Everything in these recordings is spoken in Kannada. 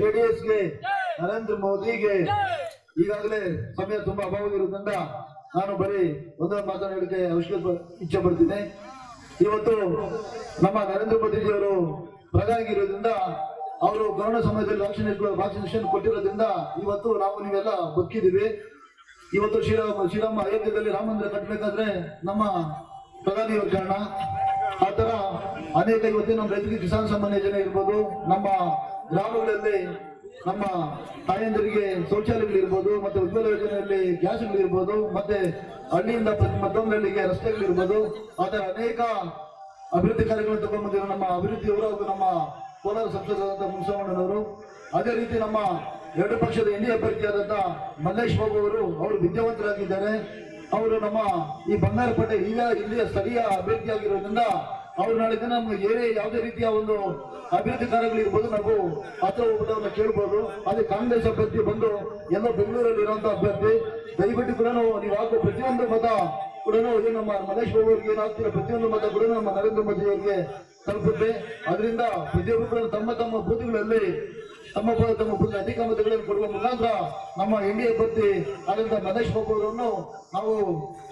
ಜೆಡಿಎಸ್ಗೆ, ನರೇಂದ್ರ ಮೋದಿಗೆ ಈಗಾಗಲೇ ಸಮಯ ತುಂಬಾ ಅಭಾವ ಇರುವುದರಿಂದ ನಾನು ಬರೀ ಒಂದೊಂದು ಮಾತನಾಡಲಿಕ್ಕೆ ಅವಶ್ಯಕ ಇಚ್ಛೆ ಪಡ್ತೀನಿ ಇವತ್ತು ನಮ್ಮ ನರೇಂದ್ರ ಮೋದಿಜಿಯವರು ಪ್ರಧಾನಿ ಇರೋದ್ರಿಂದ ಅವರು ಕೊರೋನಾ ಸಮಯದಲ್ಲಿ ವ್ಯಾಕ್ಸಿನೇಷನ್ ವ್ಯಾಕ್ಸಿನೇಷನ್ ಕೊಟ್ಟಿರೋದ್ರಿಂದ ಇವತ್ತು ನಾವು ನೀವೆಲ್ಲ ಬದುಕಿದ್ದೀವಿ. ಇವತ್ತು ಶ್ರೀರಾಮ ಶ್ರೀರಾಮ ಅಯೋಧ್ಯದಲ್ಲಿ ರಾಮ ಮಂದಿರ ಕಟ್ಟಬೇಕಾದ್ರೆ ನಮ್ಮ ಪ್ರಧಾನಿ ಕಾರಣ. ಆ ಥರ ಅನೇಕ ಇವತ್ತಿನ ನಮ್ಮ ರೈತರಿಗೆ ಕಿಸಾನ್ ಸಮ್ಮಾನ್ ಯೋಜನೆ ಇರ್ಬೋದು, ನಮ್ಮ ಗ್ರಾಮಗಳಲ್ಲಿ ನಮ್ಮ ತಾಯಂದಿರಿಗೆ ಶೌಚಾಲಯಗಳಿರ್ಬೋದು ಮತ್ತೆ ಉಜ್ವಲ ಯೋಜನೆಯಲ್ಲಿ ಗ್ಯಾಸ್ಗಳಿರ್ಬೋದು, ಮತ್ತೆ ಹಳ್ಳಿಯಿಂದ ಪ್ರತಿ ಮತ್ತೊಂದು ಹಳ್ಳಿಗೆ ರಸ್ತೆಗಳಿರ್ಬೋದು ಆದರೆ ಅನೇಕ ಅಭಿವೃದ್ಧಿ ಕಾರ್ಯಗಳನ್ನು ತಗೊಂಡ್ಬಂದಿರೋ ನಮ್ಮ ಅಭಿವೃದ್ಧಿಯವರು ಹಾಗೂ ನಮ್ಮ ಕೋಲಾರ ಸಂಸದರಾದಂಥ ಮುನಿಸವಣ್ಣನವರು ಅದೇ ರೀತಿ ನಮ್ಮ ಎರಡು ಪಕ್ಷದ ಎನ್ ಅಭ್ಯರ್ಥಿಯಾದಂಥ ಮಲ್ಲೇಶ್ ಬಾಬು ಅವರು ಅವರು ವಿದ್ಯಾವಂತರಾಗಿದ್ದಾರೆ. ಅವರು ನಮ್ಮ ಈ ಬಂಗಾರಪೇಟೆ ಈಗ ಇಲ್ಲಿಯ ಸ್ಥಳೀಯ ಅಭ್ಯರ್ಥಿಯಾಗಿರೋದ್ರಿಂದ ಅವ್ರು ನಾಳೆ ದಿನ ನಮ್ಗೆ ಏನೇ ಯಾವುದೇ ರೀತಿಯ ಒಂದು ಅಭಿವೃದ್ಧಿ ಕಾರ್ಯಗಳಿರ್ಬೋದು ನಾವು ಹತ್ರ ಹೋಗ್ಬಿಟ್ಟು ಕೇಳ್ಬೋದು. ಅದೇ ಕಾಂಗ್ರೆಸ್ ಅಭ್ಯರ್ಥಿ ಬಂದು ಎಲ್ಲ ಬೆಂಗಳೂರಲ್ಲಿ ಇರುವಂತ ಅಭ್ಯರ್ಥಿ, ದಯವಿಟ್ಟು ಕೂಡ ನಾವು, ನೀವು ಹಾಕೋ ಪ್ರತಿಯೊಂದು ಮತ ಕೂಡ ನಮ್ಮ ಮಹೇಶ್ ಬಾಬು ಅವರಿಗೆ ಏನಾಗ್ತಿರೋ ಪ್ರತಿಯೊಂದು ಮತ ಕೂಡ ನಮ್ಮ ನರೇಂದ್ರ ಮೋದಿ ಅವರಿಗೆ ತಲುಪುತ್ತೆ. ಅದರಿಂದ ಪ್ರತಿಯೊಬ್ಬರು ಕೂಡ ತಮ್ಮ ತಮ್ಮ ಬೂತ್ಗಳಲ್ಲಿ, ತಮ್ಮ ತಮ್ಮ ಬೂತ್ ಅಧಿಕ ಮತಗಳನ್ನು ಕೊಡುವ ಮುಖಾಂತರ ನಮ್ಮ ಎನ್ ಡಿ ಅಭ್ಯರ್ಥಿ ಆದಂತ ಮಹೇಶ್ ಬಾಬು ಅವರನ್ನು ನಾವು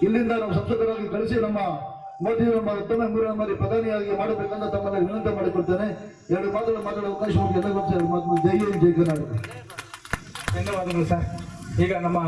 ಇಲ್ಲಿಂದ ನಮ್ಮ ಸಂಸದರಾಗಿ ಕಳಿಸಿ ನಮ್ಮ ಮೋದಿ ನಮ್ಮ ಮತ್ತೊಮ್ಮೆ ಮೂರನೇ ಬಾರಿ ಪ್ರಧಾನಿಯಾಗಿ ಮಾಡಬೇಕಂತ ತಮ್ಮಲ್ಲಿ ವಿನಂತಿ ಮಾಡಿಕೊಡ್ತೇನೆ ಎರಡು ಮಾತುಗಳು ಮಾತಾಡೋ ಅವಕಾಶ ಮಾಡಿ ಎಲ್ಲ ಜೈ ಹಿಂದ್, ಜೈ ಕರ್ನಾಟಕ ಧನ್ಯವಾದಗಳು ಸರ್ ಈಗ ನಮ್ಮ